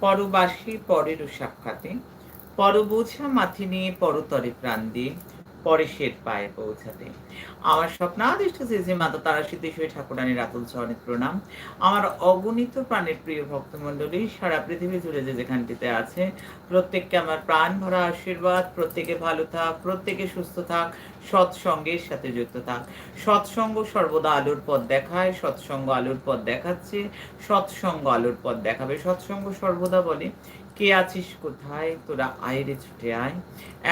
পরবাসী পরেরও সাক্ষাতে পরবোঝা মাথি নিয়ে পরতরে প্রাণ দিয়ে পরেশের পায়ে পৌঁছাতে। আমার স্বপ্নাদিষ্ট শ্রী যে মাতা তারা সিদ্ধেশ্বরী ঠাকুরানীর আতুল চরণে প্রণাম। আমার অগণিত প্রাণের প্রিয় ভক্তমণ্ডলী, সারা পৃথিবী জুড়ে যে যেখানটিতে আছে, প্রত্যেককে আমার প্রাণ ভরা আশীর্বাদ, প্রত্যেকে ভালো থাক, প্রত্যেকে সুস্থ থাক, সৎসঙ্গের সাথে যুক্ত থাক। সৎসঙ্গ সর্বদা আলোর পথ দেখায়, সৎসঙ্গ আলোর পথ দেখাচ্ছে, সৎসঙ্গ আলোর পথ দেখাবে। সৎসঙ্গ সর্বদা বলে কে আছিস কোথায়? তোরা আয় রে ছুটে আয়।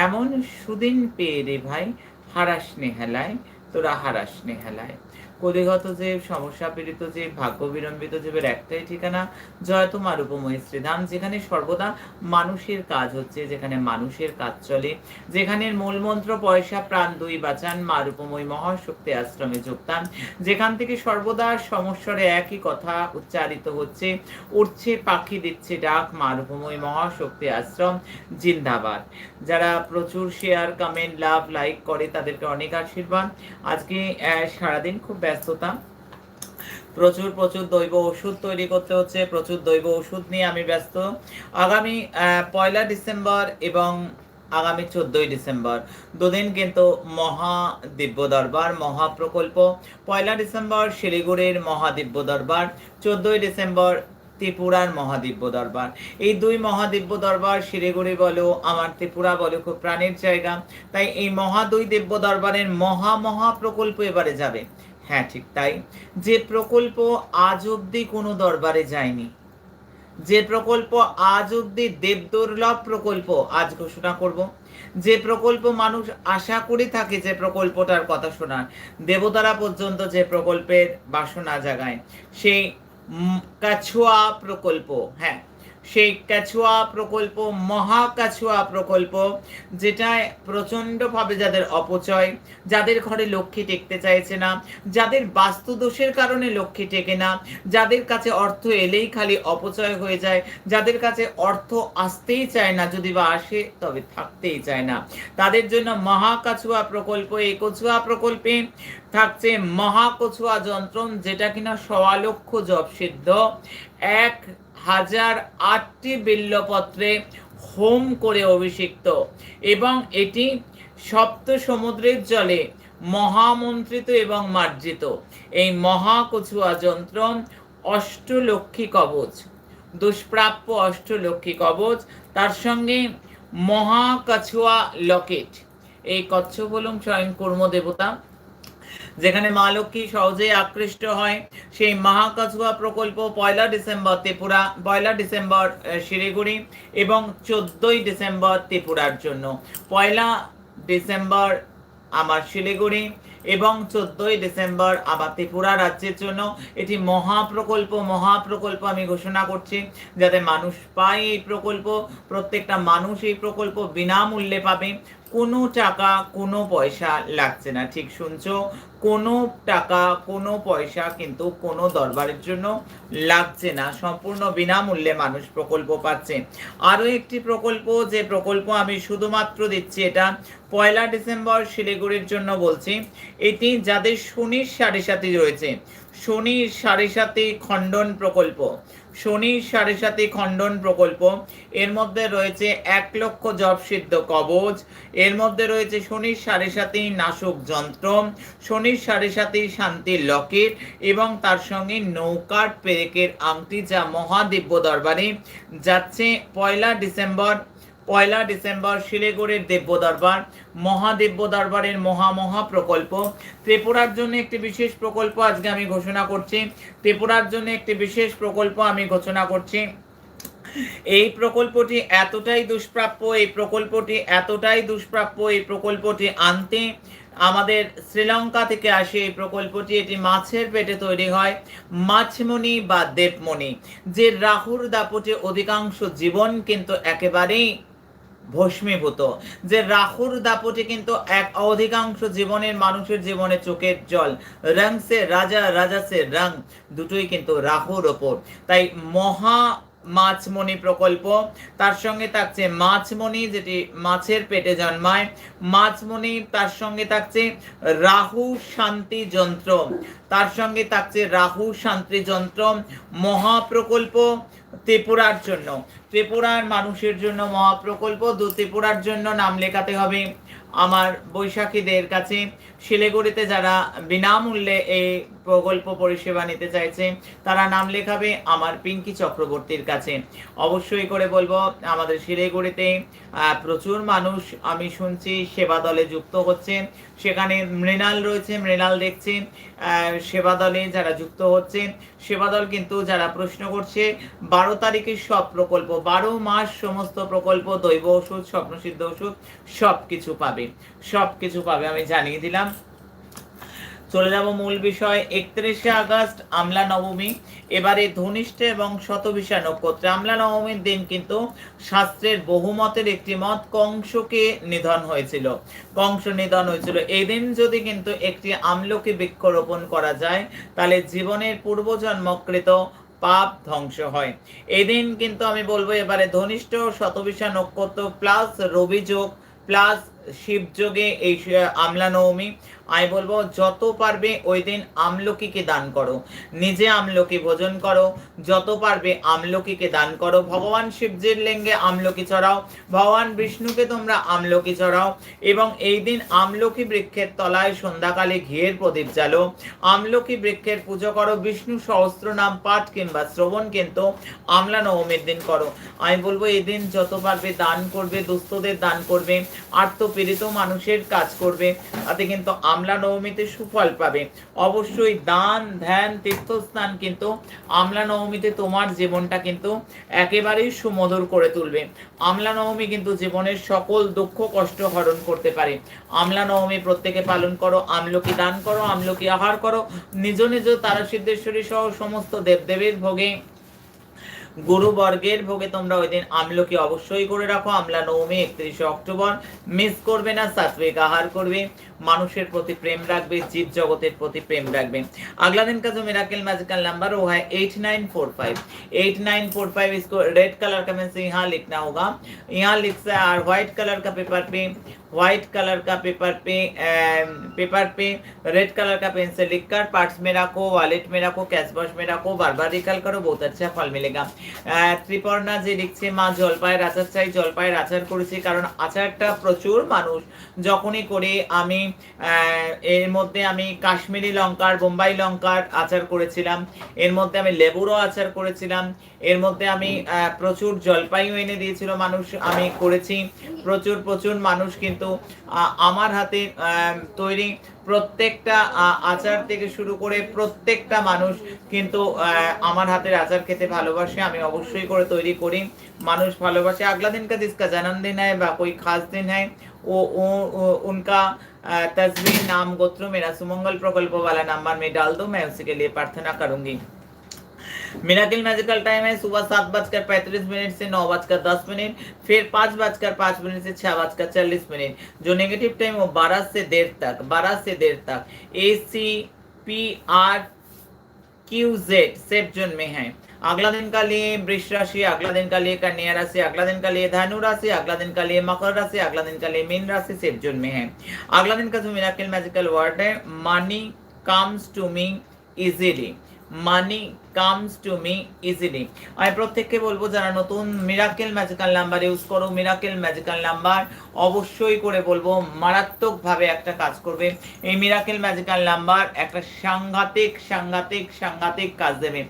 এমন সুদিন পেয়ে রে ভাই, হারাস নেহালায়, তোরা হারাস নেহালায়। কলিগত যে সমস্যা পীড়িত, যে ভাগ্য বিলম্বিত জীবের একটাই ঠিকানা জয় তোমার উপময় শ্রীধাম যেখানে সর্বদা মানুষের কাজ হচ্ছে, যেখানে মানুষের কাজ চলে, যেখানে মূলমন্ত্র পয়সা, প্রাণ, দুই বাঁচান মা রূপময় মহাশক্তি আশ্রমে যোগদান, যেখান থেকে সর্বদা সমস্যারে একই কথা উচ্চারিত হচ্ছে উঠছে পাখি দিচ্ছে ডাক মা রূপময় মহাশক্তি আশ্রম, জিন্দাবাদ। যারা প্রচুর শেয়ার কমেন্ট লাভ লাইক করে তাদেরকে অনেক আশীর্বাদ। আজকে সারাদিন খুব ব্যস্ততা। প্রচুর প্রচুর দৈব ওষুধ তৈরি করতে হচ্ছে, প্রচুর দৈব ওষুধ নিয়ে আমি ব্যস্ত। আগামী পয়লা ডিসেম্বর এবং আগামী চোদ্দই ডিসেম্বর। দুদিন কিন্তু মহা দিব্য দরবার, মহা প্রকল্প। পয়লা ডিসেম্বর শিলিগুড়ির মহাদিব্য দরবার, চোদ্দই ডিসেম্বর ত্রিপুরার মহাদিব্য দরবার। এই দুই মহাদিব্য দরবার শিলিগুড়ি বলো, আমার ত্রিপুরা বলো, খুব প্রাণের জায়গা। তাই এই মহা দুই দিব্য দরবারের মহা মহা প্রকল্প এবারে যাবে। হ্যাঁ ঠিক তাই। যে প্রকল্প আজ অব্দি কোনো দরবারে যায়নি, যে প্রকল্প আজ অব্দি দেবদুর্লভ প্রকল্প আজ ঘোষণা করব, যে প্রকল্প মানুষ আশা করে থাকে যে প্রকল্পটার কথা শোনার, দেবতারা পর্যন্ত যে প্রকল্পের বাসনা জাগায়, সেই কাছুয়া প্রকল্প হ্যাঁ সেই কাছুয়া প্রকল্প, মহা কাছুয়া প্রকল্প, যেটায় প্রচণ্ডভাবে যাদের অপচয়, যাদের ঘরে লক্ষ্মী টেকতে চাইছে না, যাদের বাস্তু দোষের কারণে লক্ষ্মী টেকে না, যাদের কাছে অর্থ এলেই খালি অপচয় হয়ে যায়, যাদের কাছে অর্থ আসতেই চায় না, যদি বা আসে তবে থাকতেই চায় না। তাদের জন্য মহাকাছুয়া প্রকল্প, এই কচুয়া প্রকল্পে থাকছে মহাকচুয়া যন্ত্রম যেটা কিনা সওয়া লক্ষ জপ সিদ্ধ, এক হাজার আটটি বিল্লপত্রে হোম করে অভিষিক্ত এবং এটি সপ্ত সমুদ্রের জলে মহামন্ত্রিত এবং মার্জিত। এই মহাকচুয়া যন্ত্র অষ্টলক্ষ্মী কবচ, দুষ্প্রাপ্য অষ্টলক্ষ্মী কবচ, তার সঙ্গে মহাকাছুয়া লকেট। এই কচ্ছপ হলুম স্বয়ং কর্ম দেবতা যেখানে মা লক্ষ্মী সহজেই আকৃষ্ট হয়। সেই মহাকাছুয়া প্রকল্প পয়লা ডিসেম্বর ত্রিপুরা, পয়লা ডিসেম্বর শিলিগুড়ি এবং চোদ্দই ডিসেম্বর ত্রিপুরার জন্য। পয়লা ডিসেম্বর আমার শিলিগুড়ি এবং চোদ্দই ডিসেম্বর আবার ত্রিপুরা রাজ্যের জন্য এটি মহাপ্রকল্প মহাপ্রকল্প আমি ঘোষণা করছি যাতে মানুষ পায় এই প্রকল্প, প্রত্যেকটা মানুষ এই প্রকল্প বিনামূল্যে পাবে। কোনো টাকা, কোনো পয়সা লাগছে না। ঠিক শুনছো? কোনো টাকা, কোনো পয়সা কিন্তু কোনো দরবারের জন্য লাগছে না। সম্পূর্ণ বিনামূল্যে মানুষ প্রকল্প পাচ্ছে। আরও একটি প্রকল্প, যে প্রকল্প আমি শুধুমাত্র দিচ্ছি, এটা পয়লা ডিসেম্বর শিলিগুড়ির জন্য বলছি। এটি যাদের শনির সাড়ে সাথে রয়েছে, শনির সাড়ে সাথে খণ্ডন প্রকল্প। শনির সাড়ে সাথী খণ্ডন প্রকল্প। এর মধ্যে রয়েছে এক লক্ষ জব সিদ্ধ কবচ। এর মধ্যে রয়েছে শনির সাড়ে সাথী নাশক যন্ত্র শনির সাড়ে সাথী শান্তির লকেট এবং তার সঙ্গে নৌকার পেরেকের আংটি যা মহাদিব্য দরবারে যাচ্ছে পয়লা ডিসেম্বর পয়লা ডিসেম্বর শিলিগুড়ির দেব্য দরবার মহাদেব্য দরবারের মহা মহা প্রকল্প। ত্রিপুরার জন্য একটি বিশেষ প্রকল্প আজকে আমি ঘোষণা করছি। ত্রিপুরার জন্য একটি বিশেষ প্রকল্প আমি ঘোষণা করছি। এই প্রকল্পটি এতটাই দুষ্প্রাপ্য, এই প্রকল্পটি এতটাই দুষ্প্রাপ্য, এই প্রকল্পটি আনতে আমাদের শ্রীলঙ্কা থেকে আসে এই প্রকল্পটি। এটি মাছের পেটে তৈরি হয়, মাছমণি বা দেবমণি। যে রাহুর দাপটে অধিকাংশ জীবন কিন্তু একেবারেই ভস্মীভূত, যে রাহুর দাপটে কিন্তু এক অধিকাংশ জীবনের মানুষের জীবনে চোখের জল। রং সে রাজা রাজা সে রং, দুটোই কিন্তু রাহুর ওপর। তাই মহা মাছমণি প্রকল্প, তার সঙ্গে থাকছে মাছমণি, যেটি মাছের পেটে জন্মায়। মাছমণি, তার সঙ্গে থাকছে রাহু শান্তি যন্ত্র। তার সঙ্গে থাকছে রাহু শান্তি যন্ত্র, মহাপ্রকল্প ত্রিপুরার জন্য। ত্রিপুরার মানুষের জন্য মহাপ্রকল্প, দু ত্রিপুরার জন্য নাম লেখাতে হবে। আমার বৈশাখীদের কাছে শিলিগুড়িতে যারা বিনামূল্যে এই প্রকল্প পরিষেবা নিতে চাইছে, তারা নাম লেখাবে আমার পিঙ্কি চক্রবর্তীর কাছে। অবশ্যই করে বলব, আমাদের শিলিগুড়িতে প্রচুর মানুষ আমি শুনছি সেবা দলে যুক্ত হচ্ছে। সেখানে মৃণাল রয়েছে, মৃণাল দেখছি সেবা দলে যারা যুক্ত হচ্ছেন সেবা দল কিন্তু যারা প্রশ্ন করছে, বারো তারিখের সব প্রকল্প, বারো মাস সমস্ত প্রকল্প, দৈব ওষুধ, স্বপ্নসিদ্ধ ওষুধ সব কিছু পাবে। সব কিছু পাবে, আমি জানিয়ে দিলাম। চলে যাব মূল বিষয়, একত্রিশে আগস্ট, আমলা নবমী। এবারে ধনিষ্ঠ এবং শতবিশা নক্ষত্রে আমলা নবমীর দিন কিন্তু শাস্ত্রের বহুমতের একটি মত, কংসকে নিধন হয়েছিল। কংস নিধন হয়েছিল। এই দিন যদি কিন্তু একটি আমলকি বৃক্ষরোপণ করা যায়, তাহলে জীবনের পূর্বজন্মকৃত পাপ ধ্বংস হয়। এদিন কিন্তু আমি বলব এবারে ধনিষ্ঠ শতবিশা নক্ষত্র প্লাস রবি যোগ প্লাস শিবযোগে এই আমলা নবমী। আমি বলব, যত পারবে ওই দিন আমলকিকে দান করো। নিজে আমলকি ভোজন করো। যত পারবে আমলকিকে দান করো। ভগবান শিবজির লিঙ্গে আমলকি চড়াও। ভগবান বিষ্ণুকে তোমরা আমলকি চড়াও। এবং এই দিন আমলকি বৃক্ষের তলায় সন্ধ্যাকালে ঘিয়ের প্রদীপ জ্বালো। আমলকি বৃক্ষের পুজো করো। বিষ্ণু সহস্র নাম পাঠ কিংবা শ্রবণ কিন্তু আমলা নবমীর দিন করো। আমি বলব, এই দিন যত পারবে দান করবে, দুস্থদের দান করবে। আত্মপীড়িত মানুষের কাজ করবে, তাতে কিন্তু আমলা নবমীতে সুফল পাবে। অবশ্যই দান, ধ্যান তীর্থস্থান কিন্তু আমলা নবমীতে তোমার জীবনটা কিন্তু একেবারেই সুমধুর করে তুলবে। আমলা নবমী কিন্তু জীবনের সকল দুঃখ, কষ্ট হরণ করতে পারে। আমলা নবমী প্রত্যেকে পালন করো, আমলকি দান করো, আমলকি আহার করো। নিজ নিজ তারা সিদ্ধেশ্বরী সহ সমস্ত দেবদেবীর ভোগে গুরুবর্গের ভোগে তোমরা ওই দিন আমলকি অবশ্যই করে রাখো। আমলা নৌমে একত্রিশে অক্টোবর। মিস করবে না সাত্বিক আহার করবে। মানুষের প্রতি প্রেম রাখবে জীব জগতের প্রতি প্রেম রাখবে আগলা দিন কাজ মিরাকেল मैजिकल नंबर वो है 8945 8945 इसको रेड कलर का मीन्स यहाँ लिखना होगा यहाँ लिख से और व्हाइट कलर का पेपर पे व्हाइट कलर का पेपर पे ए, पेपर पे रेड कलर का पेन से लिखकर पार्ट्स में रखो वॉलेट में रखो कैश बॉक्स में रखो बार बार रिकल करो बहुत अच्छा फल मिलेगा ত্রিপর্ণা যে লিখছে মা জলপাইয়ের আচার চাই জলপাইয়ের আচার করেছি কারণ আচারটা প্রচুর মানুষ যখনই করে আমি এর মধ্যে আমি কাশ্মীরি লঙ্কার, বোম্বাই লঙ্কার আচার করেছিলাম। এর মধ্যে আমি লেবুরও আচার করেছিলাম। এর মধ্যে আমি প্রচুর জলপাইও এনে দিয়েছিল মানুষ, আমি করেছি। প্রচুর প্রচুর মানুষ কিন্তু আমার হাতে তৈরি প্রত্যেকটা আহ, আচার থেকে শুরু করে প্রত্যেকটা মানুষ কিন্তু আহ, আমার হাতের আচার খেতে ভালোবাসে আমি অবশ্যই করে তৈরি করি মানুষ ভালোবাসে अगला दिन का जिसका जन्मदिन है व कोई खास दिन है वो, वो, वो उनका अ, तस्वीर नाम गोत्र मेरा सुमंगल प्रकल्प वाला नंबर में डाल दो मैं उसी के लिए प्रार्थना करूंगी मिराकिल मैजिकल टाइम है, सुबह सात बजकर पैंतीस मिनट से नौ बजकर दस मिनट, फिर पाँच बजकर पाँच मिनट से छह बजकर चालीस मिनट। जो नेगेटिव टाइम वो बारह से देर तक, बारह से देर तक। A C P R Q Z safe zone में है। अगला दिन का लिए वृष राशि, अगला दिन का लिए कन्या राशि, अगला दिन का लिए धनु राशि, अगला दिन का लिए मकर राशि, अगला दिन का लिए मीन राशि सेफ़ जोन में है। अगला दिन का जो मिराकल मैजिकल वर्ड है money comes to me easily money comes to me easily আমি প্রত্যেককে বলব, যারা নতুন মিরাকেল ম্যাজিক্যাল নাম্বার ইউজ করো মিরাকেল ম্যাজিক্যাল নাম্বার অবশ্যই করে বলব, মারাত্মকভাবে একটা কাজ করবে। এই মিরাকেল ম্যাজিক্যাল নাম্বার একটা সাংঘাতিক সাংঘাতিক সাংঘাতিক কাজ দেবে।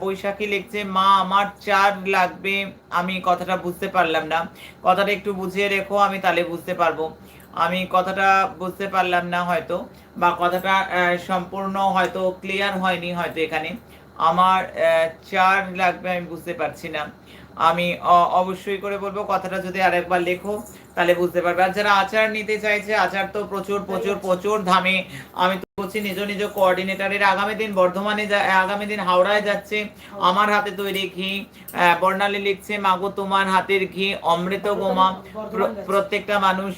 বৈশাখী লিখছে, মা, আমার চার লাগবে। আমি কথাটা বুঝতে পারলাম না। কথাটা একটু বুঝিয়ে রেখো, আমি তাহলে বুঝতে পারব। আমি কথাটা বুঝতে পারলাম না হয়তো, বা কথাটা সম্পূর্ণ হয়তো ক্লিয়ার হয়নি হয়তো এখানে। আমার চার লাগবে, আমি বুঝতে পারছি না। আমি অবশ্যই করে বলব, কথাটা যদি আরেকবার লেখো তাহলে বুঝতে পারবে। আর যারা আচার নিতে চাইছে, আচার তো প্রচুর প্রচুর প্রচুর ধামে আমি তো বলছি, নিজ নিজ কোঅর্ডিনেটরের আগামী দিন, বর্ধমানে যা- আগামী দিন হাওড়ায় যাচ্ছে। আমার হাতে তৈরি ঘি। বর্ণালী লিখছে, মাগো, তোমার হাতের ঘি, অমৃত গোমা। প্রত্যেকটা মানুষ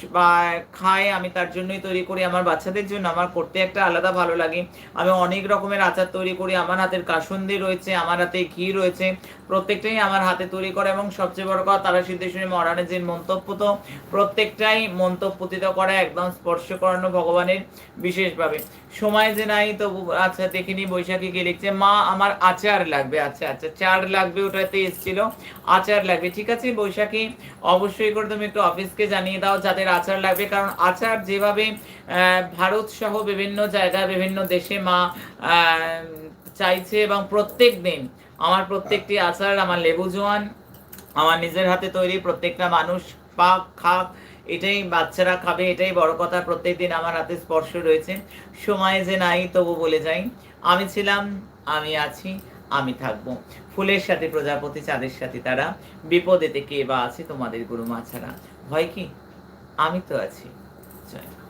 খায়। আমি তার জন্যই তৈরি করি। আমার বাচ্চাদের জন্য আমার করতে একটা আলাদা ভালো লাগে। আমি অনেক রকমের আচার তৈরি করি। আমার হাতের কাসুন্দি রয়েছে, আমার হাতে ঘি রয়েছে। প্রত্যেকটাই আমার হাতে তৈরি করে এবং সবচেয়ে বড় কথা, তারা সিদ্ধেশ্বরী মহারানীজির মন্তব্য তো প্রত্যেকটাই মন্তব্যতিত করা, একদম স্পর্শ করানো ভগবানের বিশেষভাবে। সময় যে নাই তো আচ্ছা দেখিনি, বৈশাখী গিয়ে লিখছে, মা, আমার আচার লাগবে। আচ্ছা আচ্ছা চার লাগবে, ওটাতে এসেছিল, আচার লাগবে। ঠিক আছে, বৈশাখী, অবশ্যই করে তুমি একটু অফিসকে জানিয়ে দাও, যাদের আচার লাগবে, কারণ আচার যেভাবে ভারত সহ বিভিন্ন জায়গায়, বিভিন্ন দেশে মা চাইছে এবং প্রত্যেক দিন, আমার প্রত্যেকটি আচার, আমার লেবু জোয়ান আমার নিজের হাতে তৈরি প্রত্যেকটা মানুষ পাক খাক এটাই বাচ্চারা খাবে, এটাই বড় কথা। প্রত্যেক দিন আমার হাতে স্পর্শ রয়েছে। সময় যে নাই, তবু বলে যাই, আমি ছিলাম, আমি আছি, আমি থাকব। ফুলের সাথে, প্রজাপতি চাঁদের সাথে তারা, বিপদেতে কে বা আছে তোমাদের গুরু মা ছাড়া ভয় কি? আমি তো আছি। জয়।